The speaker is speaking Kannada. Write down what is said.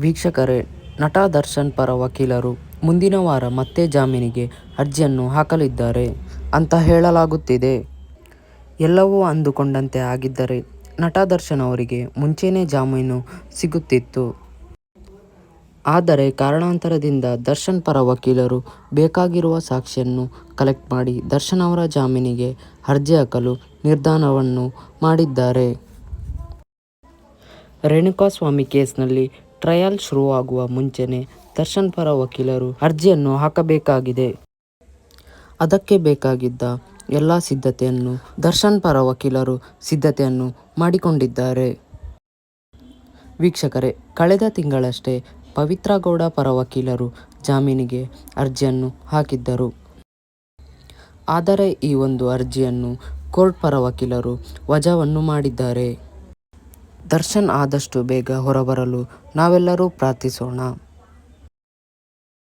ವೀಕ್ಷಕರೇ, ನಟ ದರ್ಶನ್ ಪರ ವಕೀಲರು ಮುಂದಿನ ವಾರ ಮತ್ತೆ ಜಾಮೀನಿಗೆ ಅರ್ಜಿಯನ್ನು ಹಾಕಲಿದ್ದಾರೆ ಅಂತ ಹೇಳಲಾಗುತ್ತಿದೆ. ಎಲ್ಲವೂ ಅಂದುಕೊಂಡಂತೆ ಆಗಿದ್ದರೆ ನಟ ದರ್ಶನ್ ಅವರಿಗೆ ಮುಂಚೆನೇ ಜಾಮೀನು ಸಿಗುತ್ತಿತ್ತು. ಆದರೆ ಕಾರಣಾಂತರದಿಂದ ದರ್ಶನ್ ಪರ ವಕೀಲರು ಬೇಕಾಗಿರುವ ಸಾಕ್ಷಿಯನ್ನು ಕಲೆಕ್ಟ್ ಮಾಡಿ ದರ್ಶನ್ ಅವರ ಜಾಮೀನಿಗೆ ಅರ್ಜಿ ಹಾಕಲು ನಿರ್ಧಾರವನ್ನು ಮಾಡಿದ್ದಾರೆ. ರೇಣುಕಾಸ್ವಾಮಿ ಕೇಸ್ನಲ್ಲಿ ಟ್ರಯಲ್ ಶುರುವಾಗುವ ಮುಂಚೆನೆ ದರ್ಶನ್ ಪರ ವಕೀಲರು ಅರ್ಜಿಯನ್ನು ಹಾಕಬೇಕಾಗಿದೆ. ಅದಕ್ಕೆ ಬೇಕಾಗಿದ್ದ ಎಲ್ಲ ಸಿದ್ಧತೆಯನ್ನು ದರ್ಶನ್ ಪರ ವಕೀಲರು ಸಿದ್ಧತೆಯನ್ನು ಮಾಡಿಕೊಂಡಿದ್ದಾರೆ. ವೀಕ್ಷಕರೇ, ಕಳೆದ ತಿಂಗಳಷ್ಟೇ ಪವಿತ್ರ ಗೌಡ ಪರ ವಕೀಲರು ಜಾಮೀನಿಗೆ ಅರ್ಜಿಯನ್ನು ಹಾಕಿದ್ದರು. ಆದರೆ ಈ ಒಂದು ಅರ್ಜಿಯನ್ನು ಕೋರ್ಟ್ ಪರ ವಕೀಲರು ವಜಾವನ್ನು ಮಾಡಿದ್ದಾರೆ. ದರ್ಶನ್ ಆದಷ್ಟು ಬೇಗ ಹೊರಬರಲು ನಾವೆಲ್ಲರೂ ಪ್ರಾರ್ಥಿಸೋಣ.